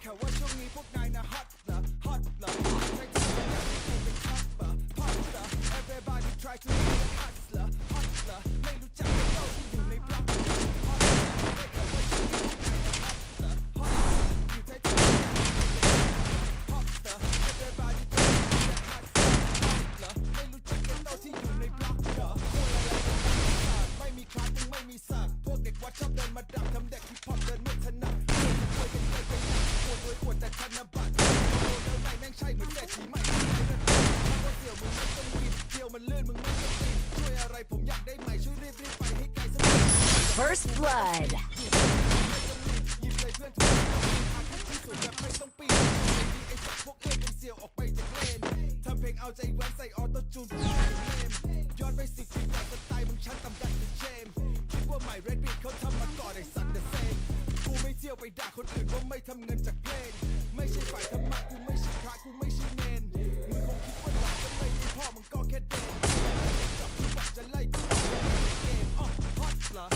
แค่ว่าช่วงนี้พวกนายนะฮอต งเอาใจแว้นใส่ออโต้จูนย้อนไปสิบปีก่อนสไตล์มึงชั้นตำดันเชมคิดว่าใหม่เรดบีดเขาทำมาก่อนไอ้สัตว์เดเซนกูไม่เที่ยวไปด่าคนอื่นว่าไม่ทำเงินจากเพลงไม่ใช่ฝ่ายธรรมะกูไม่ใช่พระกูไม่ใช่เมนมึงคงคิดว่าหลานจะไม่มีพ่อมึงก็แค่เด็กจับกูปัดจะไล่กูเกมอ๋อฮอตเหรอ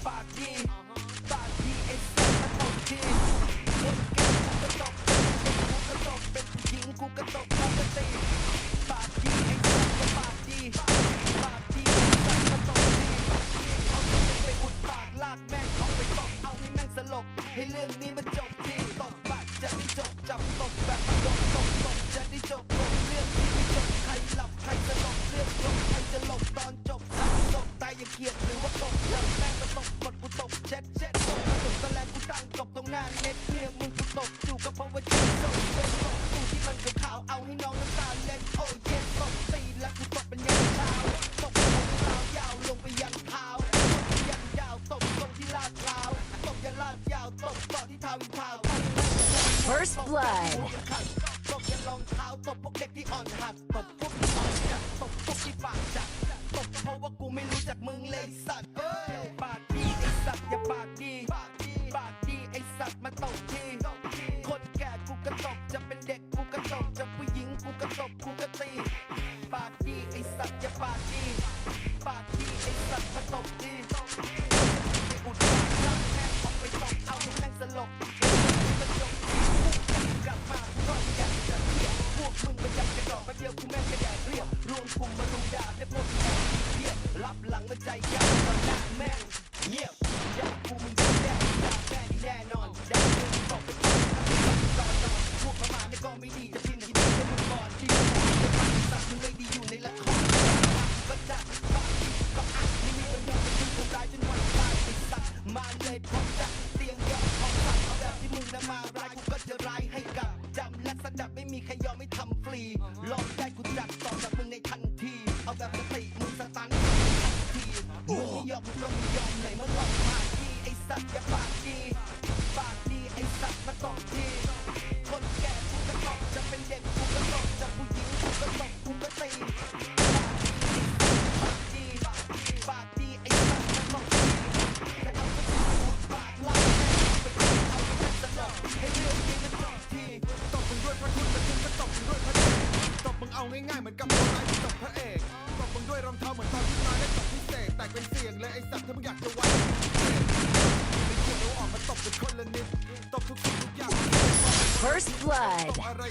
five, ten. บมึงตกอยู่ก็เพราะว่าเจ็ตกเจ็บตกกูที่มันก็ขาวเอาให้น้องน้ำตาเล็ดโอ้ยตกตีแล้วกูตกเป็นยันเท้าตกตรงราวยาวลงไปยันเท้ายันยาวตกตรงที่ลาดราวตกยันลาดยาวตกต่อที่ทาวินทาว First Blood ตบยันรองเท้าตบพวกเด็กที่อ่อนหัดตบพวกที่อ่อนจัดตบพวกที่ปากจัดตบเพราะว่ากูไม่รู้จักมึงเลยสัตว์ มีใครยอมไม่ทำฟรีลอง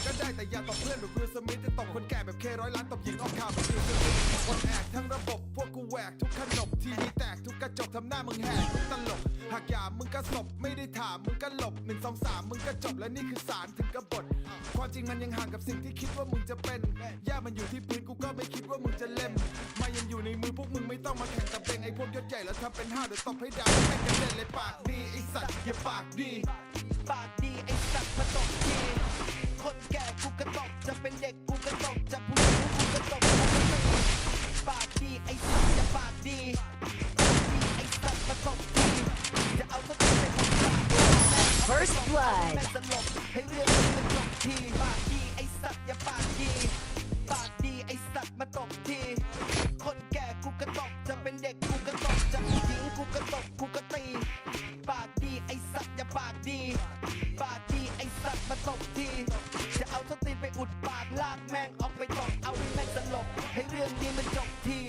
ก็ได้แต่อย่าตบเพื่อนแบบวิลสมิธจะตบคนแก่แบบเคร้อยล้านตบหญิงออกข่าวแบบวิลสมิธคนแอกทั้งระบบพวกกูแหวกทุกขนมทีวีแตกทุกกระจกทำหน้ามึงแหกทุกตลกหากหยามมึงก็ศพไม่ได้ถามมึงก็หลบหนึ่งสองสามมึงก็จบและนี่คือสารถึงกบฏความจริงมันยังห่างกับสิ่งที่คิดว่ามึงจะเป็นย่ามันอยู่ที่พื้นกูก็ไม่คิดว่ามึงจะเล่มมายังอยู่ในมือพวกมึงไม่ต้องมาแข่งตะเบงไอ้พวกยศใหญ่แล้วทำเป็นห้าวเดี๋ยวตบให้ด่าแม่งกระเด็นเลยปากดีไอ้สัตว์อย่าปากดีปากดี เป็นเด็กกูกระตบจะผู้หญิงกูกระตบกูกระตบปากดีไอ้สัตว์อย่าปากดีปากดีไอ้สัตว์มาตบทีจะเอาสติไปของปาก First blood แม่งสลบให้เรื่องนี้มันจบทีปากดีไอ้สัตว์อย่าปากดีปากดีไอ้สัตว์มาตบที ให้เรื่องนี้มันจบที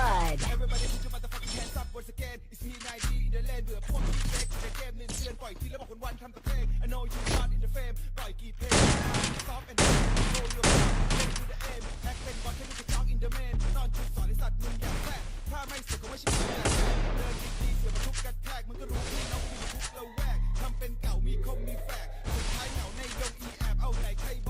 blood Everybody put your motherfucking hands up once again It's P90 in the land เบื่อพวกที่เล็กในเกมหนึ่งเดือนปล่อยทีแล้วบอกคนวันทำต่เพลง I know you not in the fame ปล่อยกี่เพลง Soft and roll your Get to the aim Act เป็นบอลแค่ลูกกระจอก in the main ตอนจุดสอนไอสัตว์มึงอย่าแฝงถ้าไม่เสือกก็ไม่ใช่มึงอย่าแฝงเดินดีๆเสือกมาทุบกระแทกมึงก็รู้ที่น้องกูทุกระแวกทำเป็นเก่ามีคมมีแฝกสุดท้ายเหงาในดงอีแอบเอาไหนใครบ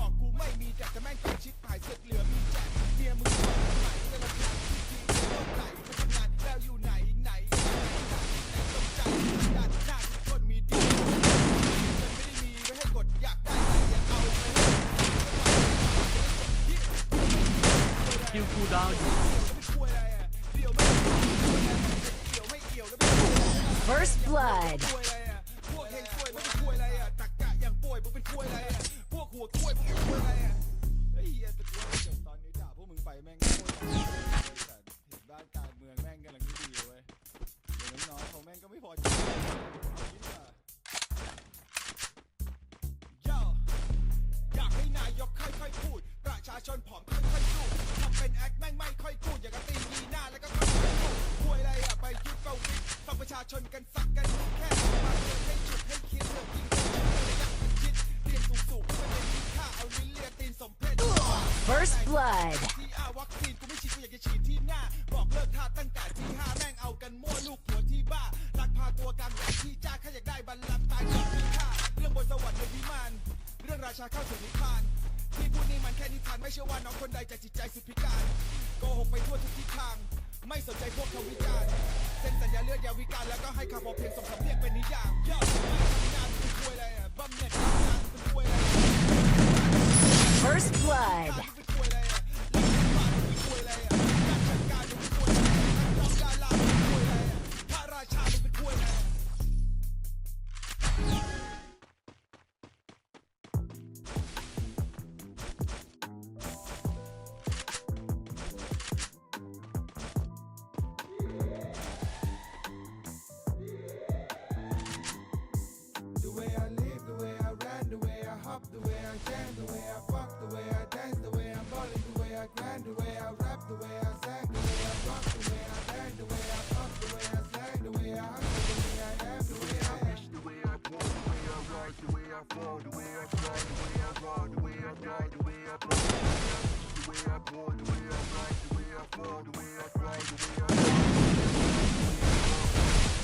อก blood ช่วยพวกเฮงช่วยไม่ช่วยอะไรอะตักกะอย่างป่วยมึงเป็นช่วยอะไรอะพวกหัวกล้วยมึงเป็นช่วยอะไรอะไอ้เหี้ยตะกล้วยเดี๋ยวตอนนี้ด่าพวกมึงไปแม่งโคตรด่าเลยแต่เห็นบ้านการเมืองแม่งกำลังดีเว้ยเดี๋ยวน้องๆเขาแม่งก็ไม่พอใจเอางี้ดีกว่า Yo อยากให้นายกค่อยๆพูด ประชาชนผอมค่อยๆสู้ทำเป็นแอคแม่งไม่ blood ที่อาวัคซีนกูไม่ฉีดกูอยากจะฉีดที่หน้า บอกเลิกท่าตั้งแต่ที่ห้าแม่งเอากันมั่วลูกหัวที่บ้าลักพาตัวกลางแบบที่จ้าข้าอยากได้บัลลังก์ตายที่ที่าเรื่องบนสวรรค์ในวิมานเรื่องราชาเข้าถึงนิพพาน ที่พูดนี่มันแค่นิทานไม่เชื่อว่าน้องคนใดจะจิตใจสุดพิการโกหกไปทั่วทุกทิศทาง ไม่สนใจพวกเขาวิจารณ์เซ็นสัญญาเลือดยาวิการแล้วก็ให้คำพอเพียงส่งสำเนียงเป็นนิยามยอดทำงานเป็นคุยอะไรอะบัมเน็ตทำงานเป็นคุยอะไร First blood I grind, the way I rap, the way I sang, the way I rock, the way I learn, the way I fuck, the way I slang, the way I hustle, the way I am, the way I am. The way I walk, the way I rise, the way I fall, the way I fly, the way I ride, the way I die, the way I blow, the way I pour, the way I rise, the way I fall, the way I cry, the way I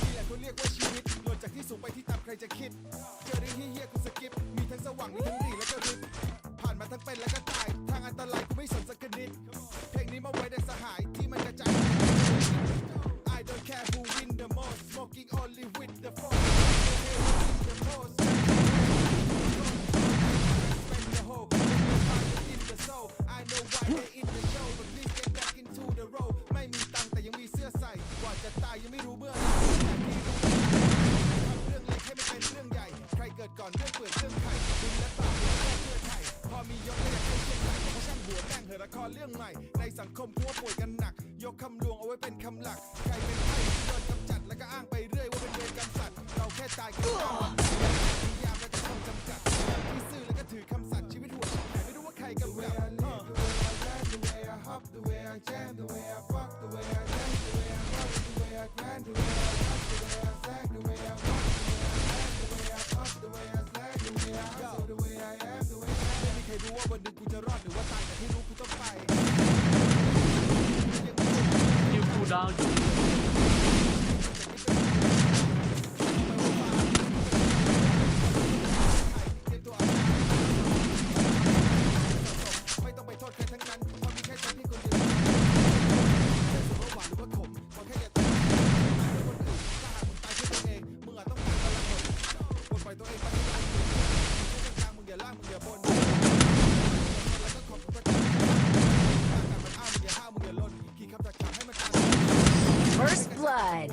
นี่แหละเขาเรียกว่าชีวิตหล่นจากที่สูงไปที่ต่ำใครจะคิด ไม่รู้เบื้องหลังเรื่องเล็กให้มันเป็นเรื่องใหญ่ ใครเกิดก่อนเรื่องเปิดเรื่องไข่คุณและต่างเรื่องเพื่อไทยพอมียกเล่ยกเป็นเชียงใหม่เพราช่างหัวแม่งเหอะละครเรื่องใหม่ ในสังคมพัวป่วยกันหนัก ยกคำลวงเอาไว้เป็นคำหลัก ใครเป็นใครโดนกำจัดแล้วก็อ้างไปเรื่อยว่าเป็นเวรกรรมสัตว์เราแค่ตายกันยิยามและก็ต้องจำกัดที่ซื่อแล้วก็ถือคำสัตย์ชีวิตหัวใจไม่รู้ว่าใครกำกับ The way I jam, the way I คิว blood.